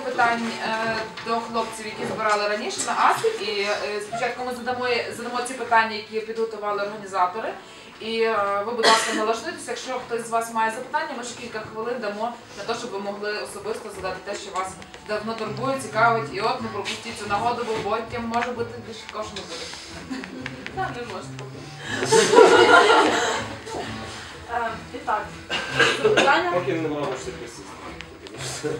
Питань е, до хлопців, які збирали раніше на АСК. І е, спочатку ми задамо, задамо ці питання, які підготували організатори. І е, ви, будь ласка, налаштуйтесь. Якщо хтось з вас має запитання, ми ще кілька хвилин дамо на те, щоб ви могли особисто задати те, що вас давно турбує, цікавить. І от не пропустіть цю нагоду, бо потім може бути більше що не буде. Так, не можна. І так, запитання. Поки нема можете присісти.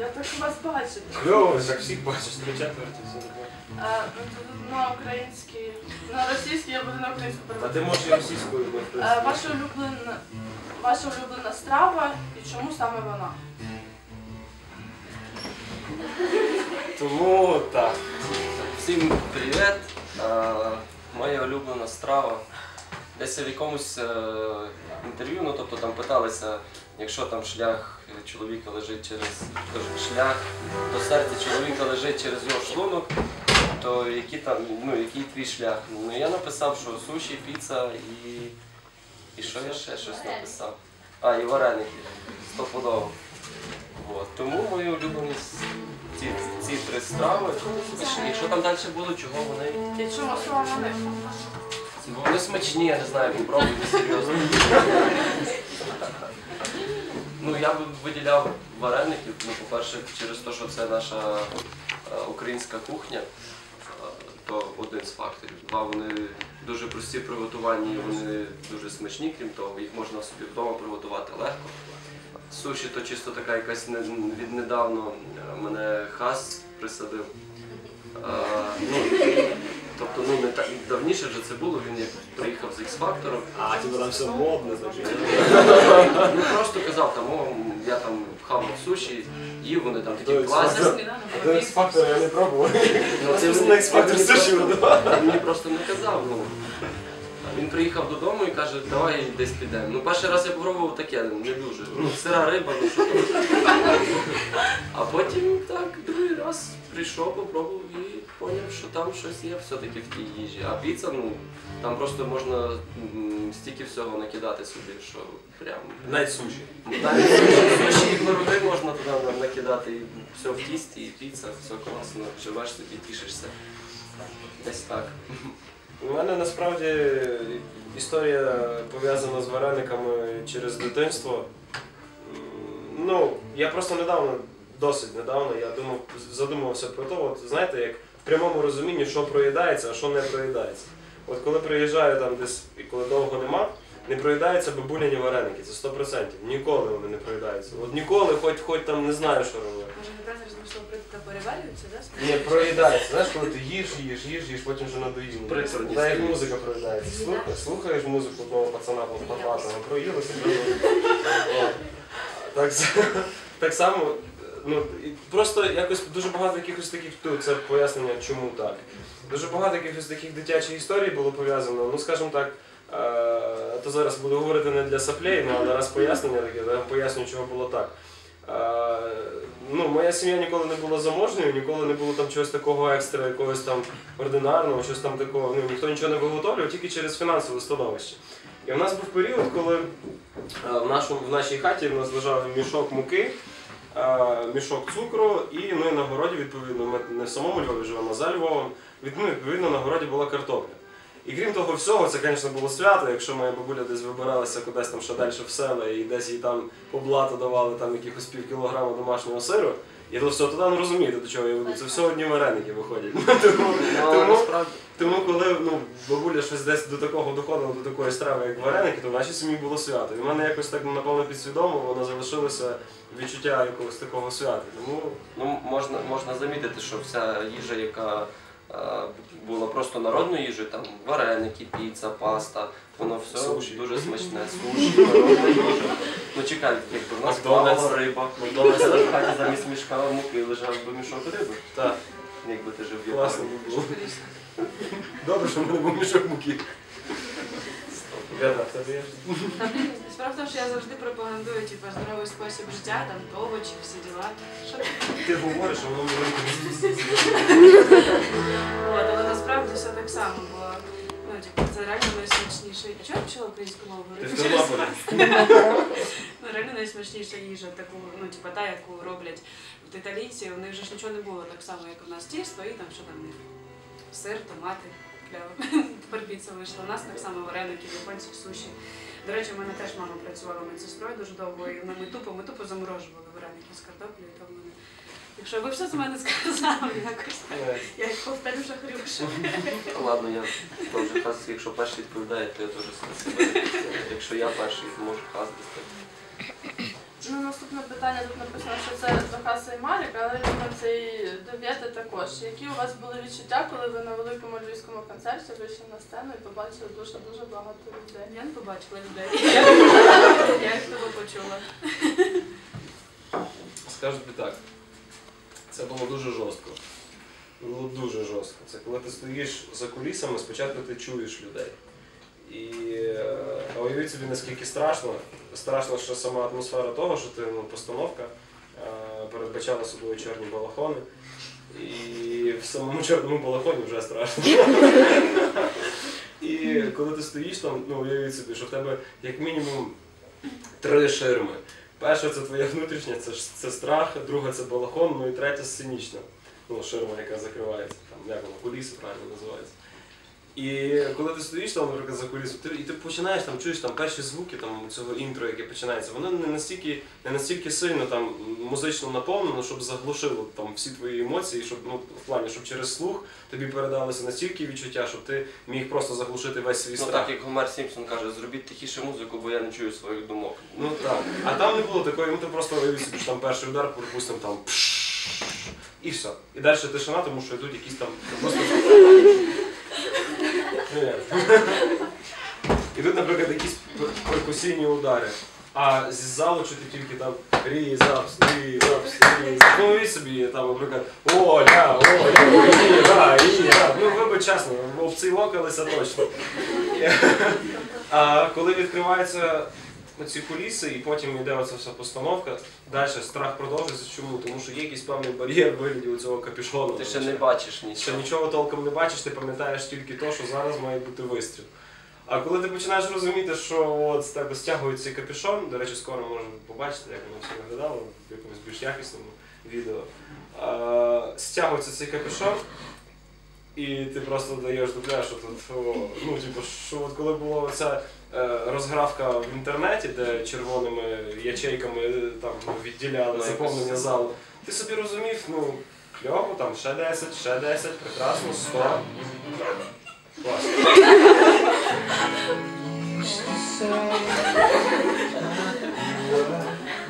Я так вас бачу. Кльово, так всіх бачиш, три четверті, все ну, На українській, на російській, я буду на українську А ти можеш і російською, принципі. Ваша улюблена, ваша улюблена страва і чому саме вона? Тому так. Всім привіт! Моя улюблена страва. Десь в якомусь е, інтерв'ю, ну тобто там питалися, якщо там шлях чоловіка лежить через шлях до серця чоловіка лежить через його шлунок, то який там, ну який твій шлях? Ну я написав, що суші, піца і. І що я ще щось написав? А, і вареники. Стопудово. От. Тому мої улюблені ці, ці три страви. Якщо там далі будуть, чого вони? Бо вони смачні, я не знаю, попробуйте серйозно. Ну, я б виділяв вареники, ну, по-перше, через те, що це наша е, українська кухня, е, то один з факторів. Два, вони дуже прості в приготуванні, вони дуже смачні, крім того, їх можна собі вдома приготувати легко. Суші то чисто така якась не- віднедавно е, мене хас присадив. Е, ну, тобто, ну не так давніше вже це було, він як приїхав з X-Factor, А, типу там все модно, значить. Ну просто казав там, о, я там хавав суші, їв, вони там такі класні. До X-Factor я не пробував. Ну, це X-Factor суші видавав. Він мені просто не казав. Ну. Він приїхав додому і каже, давай десь підемо. Ну перший раз я попробував таке, не дуже. Ну, сира риба, ну що там. А потім так, другий раз прийшов, попробував і зрозумів, що там щось є все-таки в тій їжі. А піца, ну там просто можна м, стільки всього накидати собі, що прям. Навіть суші. Навіть суші і клороди можна туди на- накидати, і все в тісті, і піца, все класно, живеш собі, тішишся. Десь так. У мене насправді історія пов'язана з варениками через дитинство. Ну, я просто недавно, досить недавно, я думав, задумувався про те, от знаєте, як в прямому розумінні, що проїдається, а що не проїдається. От коли приїжджаю там десь і коли довго нема, не проїдаються бабуляні вареники, це 100%. Ніколи вони не проїдаються. От ніколи, хоч хоч там не знаю, що робити. Може, не правильно розмішло приклади перевалюються, да? Ні, проїдається. Знаєш, коли ти їш, їш, їш, їш, потім вже надоїло. Приторні Та як музика проїдається. Слухаєш, слухаєш музику одного пацана по патратами, проїлося. Так, так само, ну, просто якось дуже багато якихось таких, ну, це пояснення, чому так. Дуже багато якихось таких дитячих історій було пов'язано. Ну, скажімо так, то зараз буду говорити не для саплей, ну, але раз пояснення таке, я поясню, чого було так. Е, ну, моя сім'я ніколи не була заможною, ніколи не було там чогось такого екстра, якогось там ординарного, щось там такого. Ну, ніхто нічого не виготовлював, тільки через фінансове становище. І в нас був період, коли е, в, нашому, в нашій хаті в нас лежав мішок муки, е, мішок цукру, і ми на городі, відповідно, ми не в самому Львові живемо, а за Львовом, відповідно, на городі була картопля. І крім того всього, це, звісно, було свято, якщо моя бабуля десь вибиралася кудись там ще далі в села і десь їй там по блату давали там якихось пів кілограма домашнього сиру. І то все, туди не розумієте, до чого я веду. Це все одні вареники виходять. Тому, Ну, тому, тому коли ну, бабуля щось десь до такого доходила, до такої страви, як вареники, то в нашій сім'ї було свято. І в мене якось так, напевно, підсвідомо воно залишилося відчуття якогось такого свята. Тому Ну, можна, можна замітити, що вся їжа, яка була просто народною їжею, там вареники, піца, паста, воно все Суші. дуже смачне. Суші, народна їжа. Ну чекай, якби в нас Макдональдс. плавала риба, Макдональдс в хаті замість мішка муки лежав би мішок риби. так, Якби ти жив в класно Європі. було. Добре, що в мене був мішок муки. Вята, в тебе є? Справа в тому, що я завжди пропагандую типу, здоровий спосіб життя, там овочі, всі діла. Ти? Говориш, а воно От, але насправді все так само, бо ну, типу, це реально найсмачніше. А чого я почала українську мову Ти говорити? Ну, реально найсмачніша їжа, таку, ну, типа та, яку роблять в італійці. У них же ж нічого не було так само, як у нас тісто, і там що там? Сир, томати. Тепер піца вийшла. У нас так само вареники, японські суші. До речі, в мене теж мама працювала медсестрою дуже довго, і ми тупо, ми тупо заморожували вареники з картоплею. То в мене. Якщо ви все з мене сказали якось, Е, я їх повторю вже хрюша. Ладно, я теж хас, якщо перший відповідає, то я теж себе. Якщо я перший, то можу хас дати. Ну, наступне питання тут написано, що це Захаса і Марік, але на цей дов'єти також. Які у вас були відчуття, коли ви на великому львівському концерті вийшли на сцену і побачили дуже дуже багато людей? Я не побачила людей. Я їх тебе почула. Скажу тобі так. Це було дуже жорстко. Було дуже жорстко. Це коли ти стоїш за кулісами, спочатку ти чуєш людей. І е, а уявіть собі, наскільки страшно. Страшно, що сама атмосфера того, що ти ну, постановка е, передбачала собою чорні балахони. І в самому чорному балахоні вже страшно. І коли ти стоїш там, ну уявіть собі, що в тебе як мінімум три ширми. Перша це твоя внутрішня, це, це страх, друга це балахон, ну і третя сценічна. Ну, ширма, яка закривається, там, як воно, куліси правильно називається. І коли ти стоїш там, наприклад, за кулісом, ти, і ти починаєш там, чуєш там перші звуки там, цього інтро, яке починається, воно не настільки, не настільки сильно там музично наповнено, щоб заглушило там всі твої емоції, щоб ну, в плані, щоб через слух тобі передалося настільки відчуття, щоб ти міг просто заглушити весь свій Ну страх. так як Гомер Сімпсон каже, зробіть тихіше музику, бо я не чую своїх думок. Ну так. А там не було такої, ну ти просто уявив собі, що там перший удар, припустимо, там пш, і все. І далі тишина, тому що йдуть якісь там просто. Ні. Ідуть, наприклад, якісь пер- перкусійні удари. А зі залу чути тільки там різапс, різапс, різапс. Ну і собі, там, наприклад, оля, оля, іра, іра. Ну вибач чесно, обцілокалися точно. А коли відкриваються ці куліси і потім йде оця вся постановка, далі страх продовжується. Чому? Тому що є якийсь певний бар'єр вигляді цього капюшону. Ти ще не бачиш Ще нічого. нічого толком не бачиш, ти пам'ятаєш тільки те, що зараз має бути вистріл. А коли ти починаєш розуміти, що от з тебе стягують цей капюшон, до речі, скоро можемо побачити, як воно все виглядало в якомусь більш якісному відео. А, стягується цей капюшон, і ти просто даєш дубля, що тут, о, ну, типу, що от коли була ця розгравка в інтернеті, де червоними ячейками е, там відділяли заповнення залу, ти собі розумів, ну, кльово, там ще 10, ще 10, прекрасно, 100.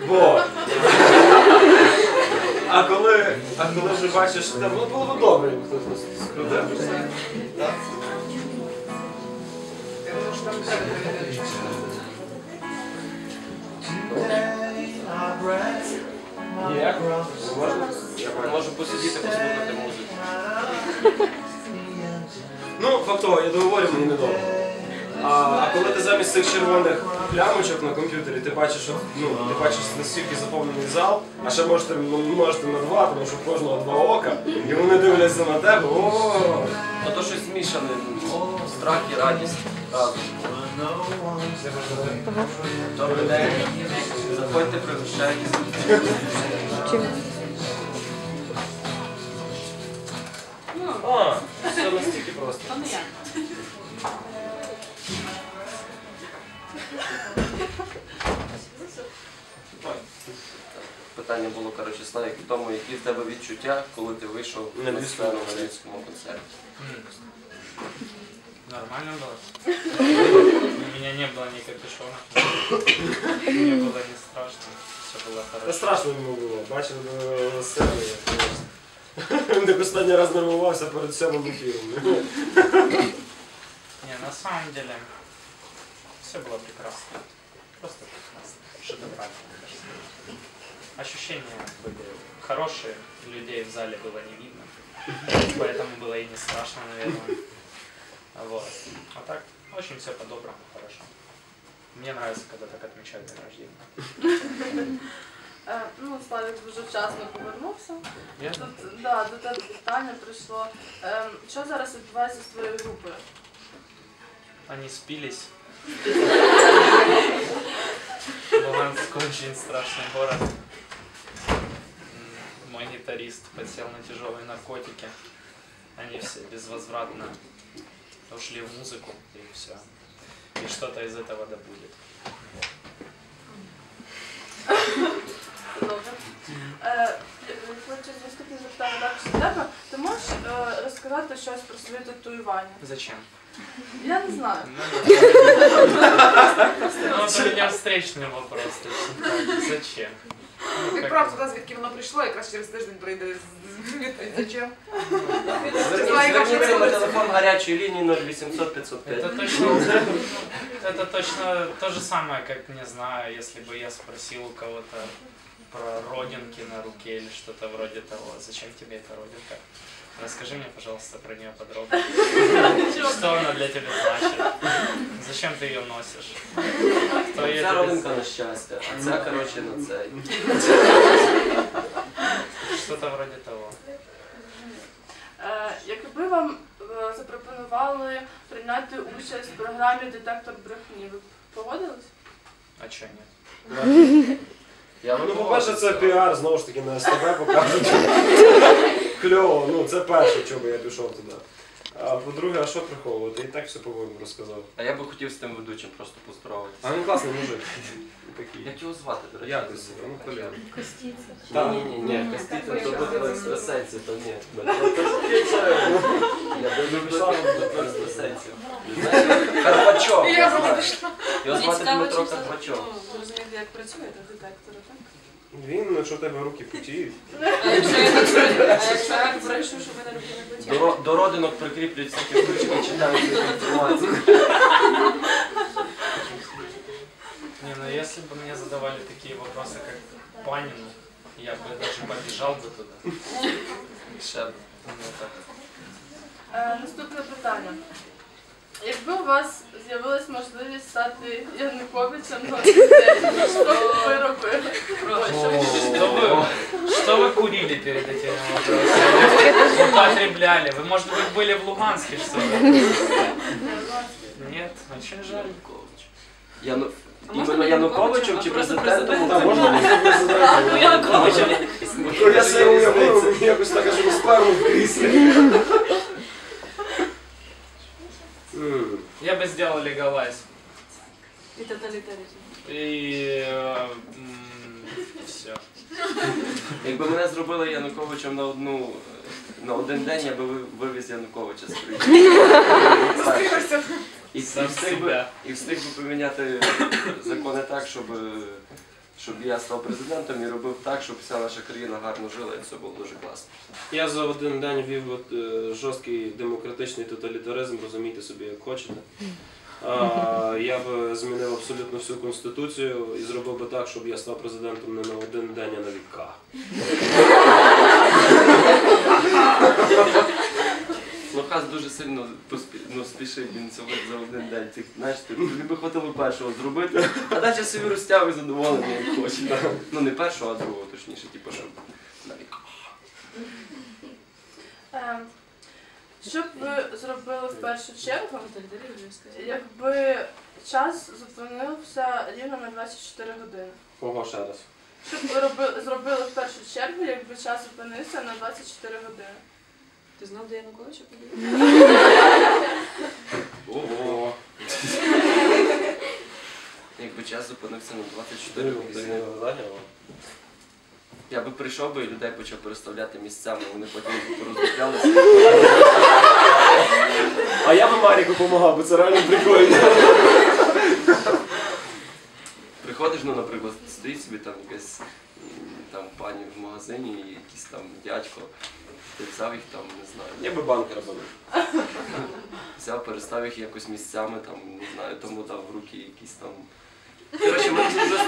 Бо. А коли, а коли вже бачиш, там, ну було б добре, хтось скрутив. Можу посидіти, послухати музику. Ну, фактово, я договорю, мені недовго. А, а коли ти замість цих червоних плямочок на комп'ютері, ти бачиш, що, ну, ти бачиш настільки заповнений зал, а ще можете, можете на два, тому що в кожного два ока, і вони дивляться на тебе. О, Ну то щось змішане. Страх і радість. Добрий день. Заходьте, пригощайтеся. А, все настільки просто. то не я. Питання було коротше Славік, в тому, які в тебе відчуття, коли ти вийшов На сцену на концерті. Концерті. Нормально было. У меня не было ни капюшона. Мне было не страшно. Все было Та хорошо. страшно йому було, бачив е, на сцені. як, звісно. Він так останній раз нервувався перед сьомим ефіром. Не, на самом деле все было прекрасно. Просто прекрасно. Шедеврально. мне кажется. Ощущения были хорошие, людей в зале было не видно. Поэтому было и не страшно, наверное. Вот. А так, очень все по-доброму, хорошо. Мне нравится, когда так отмечают день рождения. Е, ну, Славік дуже вчасно повернувся. Я? Тут да, до тебе питання прийшло. Ем, що зараз відбувається з твоєю групою? Они спились. Луганск очень страшный город. М, Мой гитарист подсел на тяжелые наркотики. Они все безвозвратно ушли в музыку и все. И что-то из этого да будет. Добре. Е, Хочу наступне запитання також до тебе. Ти можеш е, розказати щось про своє татуювання? Зачем? Я не знаю. Ну, ну, это у меня встречный вопрос. точно так. Зачем? Ну, Як как правда, бы- туди, звідки воно прийшло, якраз через тиждень прийде з- з відповідь. Зачем? Зверніться на телефон гарячої лінії 0800 505. Это точно, это точно то же самое, как, не знаю, если бы я спросил у кого-то про родинки на руке или что-то вроде того. Зачем тебе эта родинка? Расскажи мне, пожалуйста, про нее подробно. Что она для тебя значит? Зачем ты ее носишь? Кто ее Ця тебе... родинка на щастя, а ця, коротше, на цей. Что-то вроде того. Е, Якби вам е, запропонували прийняти участь в програмі Детектор брехні, ви б погодились? А нет? Я Ну, по-перше, це піар, знову ж таки, на СТБ покажуть. Кльово, ну це перше, чого я пішов туди. А по-друге, а що приховувати? І так все по-моєму розказав. А я би хотів з тим ведучим просто А поздороватися. він класний мужик. Такий. Як його звати, до речі? Якось, ну Колян. Ні, ні, ні, ні, Костіцин, то до екстрасенсів, то ні. Я би пішла до екстрасенсів. Пішла. Його звати Дмитро чи це- Карпачов. ну, як працює та детектори, так? Він, якщо в тебе руки потіють. А якщо я так- а якщо я так брешу, що ви не робили До, потім? ро- до родинок прикріплюють всякі штучки і читають цю інформацію. Не, ну если бы мне задавали такие вопросы, как Панину, я бы даже побежал бы туда. Ще б. Ну, так. Е, Наступне питання. Якби у вас з'явилась можливість стати Януковичем на один день, що б ви робили? Ой, що б- Что вы, что вы курили перед этим вопросом? Употребляли. Вы, может быть, были в Луганске, что ли? Нет, очень жаль. Яну... А можна Іменно не Януковичем Януковичем, чи а просто президентом? президентом? Та можна Ну, Януковичем. Я себе уявив, мені якось так, аж сперму в кріслі. Я бы сделал легалайз. І тоталітаризм. И все. Якби мене зробили Януковичем на одну на один день, я би ви- вивіз Януковича з країни. Зустрілися. І, і, Сам встиг би, себе. і встиг би поміняти закони так, щоб, щоб я став президентом і робив так, щоб вся наша країна гарно жила і все було дуже класно. Я за один день ввів от, е, жорсткий демократичний тоталітаризм, розумійте собі, як хочете. Я б змінив абсолютно всю конституцію і зробив би так, щоб я став президентом не на один день, а на віка. Ну хас дуже сильно поспі... ну, спішив він цього за один день. Ти, знаєш, ти, тобі би хватило першого зробити, а далі собі розтягуй задоволений, як хочеш. Ну не першого, а другого, точніше, типу, що на вік. Що б ви зробили в першу чергу, якби час зупинився рівно на 24 години? Кого ще раз? Що б ви роби- зробили в першу чергу, якби час зупинився на 24 години? Ти знав, де Януковича побіг? Ого. Якби час зупинився на 24 години. Я би прийшов би і людей почав переставляти місцями, вони потім порозроблялися. А я би Маріку допомагав, бо це реально прикольно. Приходиш, ну, наприклад, стоїть собі там якась там пані в магазині, і якийсь там дядько, ти взяв їх там, не знаю, Я би банк робив. взяв, перестав їх якось місцями, там, не знаю, тому дав в руки якісь там. Коротше, ми тут вже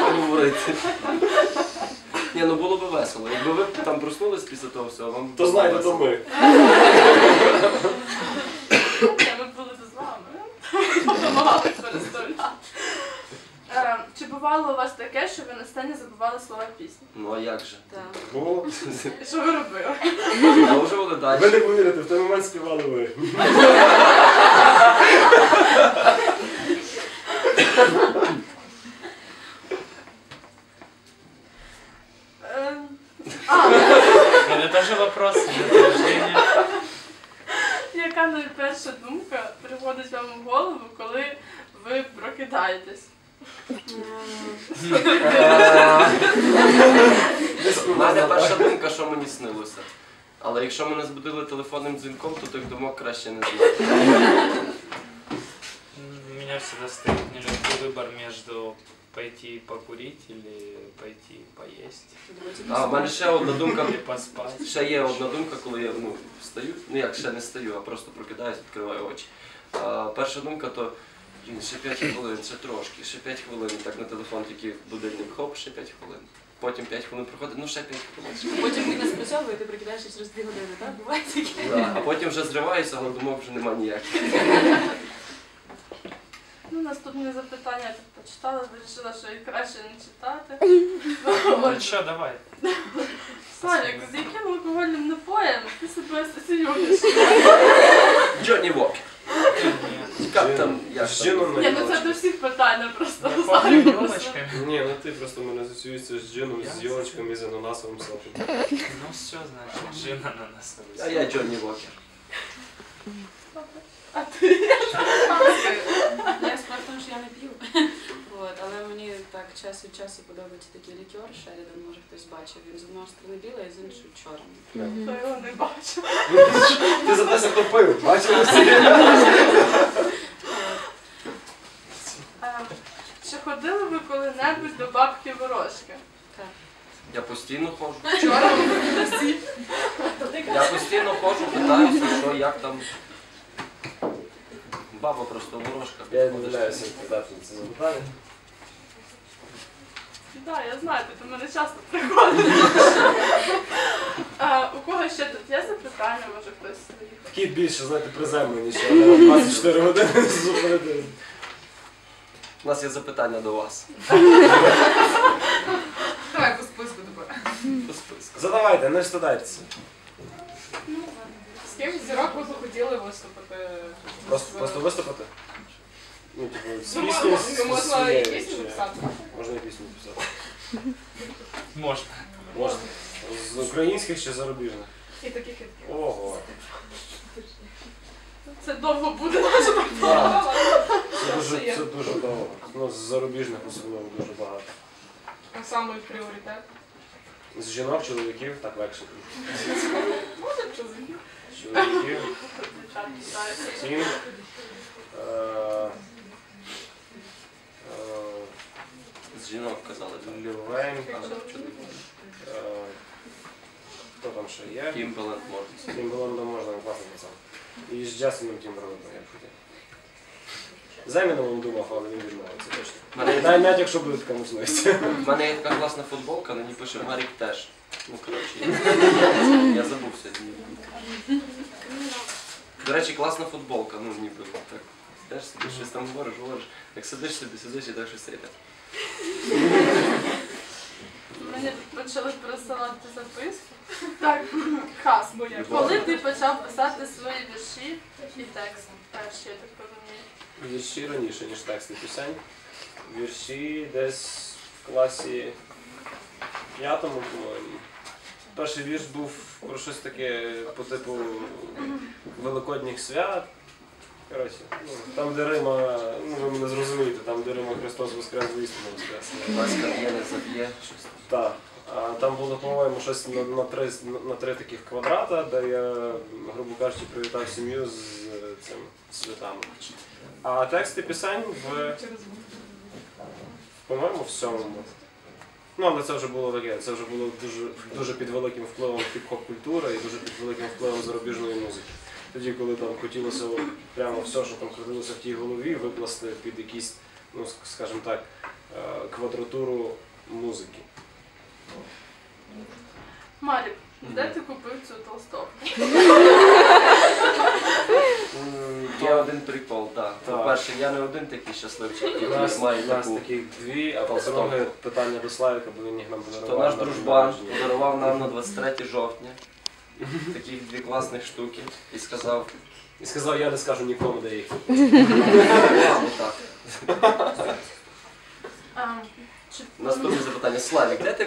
поговорити. Ні, ну було б весело. Якби ви там проснулись після того всього, вам То знаєте, то ми. Ми були з вами. Допомагали переставляти. Е, Чи бувало у вас таке, що ви на сцені забували слова пісні? Ну а як же? Так. Було. І що ви робили? Продовжували Ви далі. не повірите, в той момент співали ви. вас, з днем. Яка найперша думка приходить вам в голову, коли ви прокидаєтесь? У мене перша думка, що мені снилося. Але якщо мене збудили телефонним дзвінком, то тих думок краще не знати. У мене завжди стоїть вибір між пойти покурить или пойти поесть. А в мене ще одна думка. Ще є одна думка, коли я ну, встаю. Ну як ще не стаю, а просто прокидаюсь, відкриваю очі. А, перша думка то. «Блін, Ще 5 хвилин, ще трошки, ще 5 хвилин, так на телефон тільки будильник, хоп, ще 5 хвилин. Потім 5 хвилин проходить, ну ще 5 хвилин. Потім не спрацьовує, ти прикидаєшся через дві години, так? Буває таке? Да, А потім вже зриваюся, але думок вже нема ніяких. Ну, наступне запитання я так почитала, вирішила, що і краще не читати. Ну что, давай. Славік, з яким алкогольним напоєм ти себе асоціюєш? Джонні Вокер. Нет. Як там, як З там? джином Ні, ну це до всіх питання просто. Я Славік, пахну просто. елочками. Ні, ну ти просто в мене асоціюється з джином, з йолочками, з ананасовим соком. Ну все, значит, жена на нас А я Джонні Вокер. А ти? Я справа в тому, що я не п'ю. От, але мені так час від часу подобається такий лікер Шерідан, може хтось бачив. Він з одного сторони білий, а з іншої чорний. Хто його не бачив. Ти за те топив, бачили всі? Ем, Чи ходили ви коли-небудь до бабки ворожки? Я постійно ходжу. Вчора ви. Я постійно ходжу, питаюся, що як там. Баба просто ворожка. Я відмовляюся відповідати на це запитання. Так, я знаю, ти до мене часто приходиш. А, У кого ще тут є запитання, може хтось своїх? Такі більше, знаєте, приземлені, що на 24 години зупинити. У нас є запитання до вас. Давай по списку тепер. По списку. Задавайте, не встидайтеся. З ким з зірок ви б хотіли виступити? Просто, просто виступити. Ну, типу, з Ну, можна- з- з можна своєю, і пісню чи- записати. Можна і пісню писати. Можно. Можна. З українських чи зарубіжних? І таких і таких. Ого. Це довго буде наша Так, Це дуже, це дуже довго. Ну, з зарубіжних особливо дуже багато. А саме пріоритет. З жінок, чоловіків так легше. Чоловіків, сім. Е, е, З жінок казали. Чоловік. е, хто там ще є? Кімбеленд може. Тімберлендом можна класний пацан. І з Джастином Тімберлендом, я б хотів. З Еміном думав, але він відмовився точно. Навіть навіть якщо буде така можливість. У мене є така класна футболка, на ній пише Марік теж. Ну, коротше, я, я забув сьогодні. До речі, класна футболка, ну ніби так. Теж собі щось там говориш, говориш. Як сидиш собі, сидиш і так щось йде. Мені почали присилати записку. Так, хас. Коли ти почав писати свої вірші і текст? Перші, я так розумію. Вірші раніше, ніж тексти пісень. Вірші десь в класі п'ятому, по-моєму. Перший вірш був про щось таке по типу Великодніх свят. Коротше, ну, там, де Рима, ну ви мене зрозумієте, там, де Рима Христос Воскрес, воістину Воскрес. Васька є, не заб'є, щось. Так. Там було, по-моєму, щось на, на, три, на три таких квадрата, де я, грубо кажучи, привітав сім'ю з е, цим святами. А тексти пісень в, по-моєму, в сьомому. Ну, але це вже було таке, це вже було дуже, дуже під великим впливом хіп-хоп культури і дуже під великим впливом зарубіжної музики. Тоді, коли там хотілося прямо все, що там крутилося в тій голові, викласти під якісь, ну, скажімо так, е, квадратуру музики. Марік, де ти купив цю толстовку? Є один прикол, так. По-перше, я не один такий щасливчик, У який нас, має у нас таку. таких дві, а по-друге питання до Славіка, бо він їх нам подарував. То наш на дружбан день народження. подарував нам на 23 жовтня таких дві класних штуки і сказав, І сказав, я не скажу нікому, де їх. ладно так. Ем, чи Наступне запитання. Славік, де ти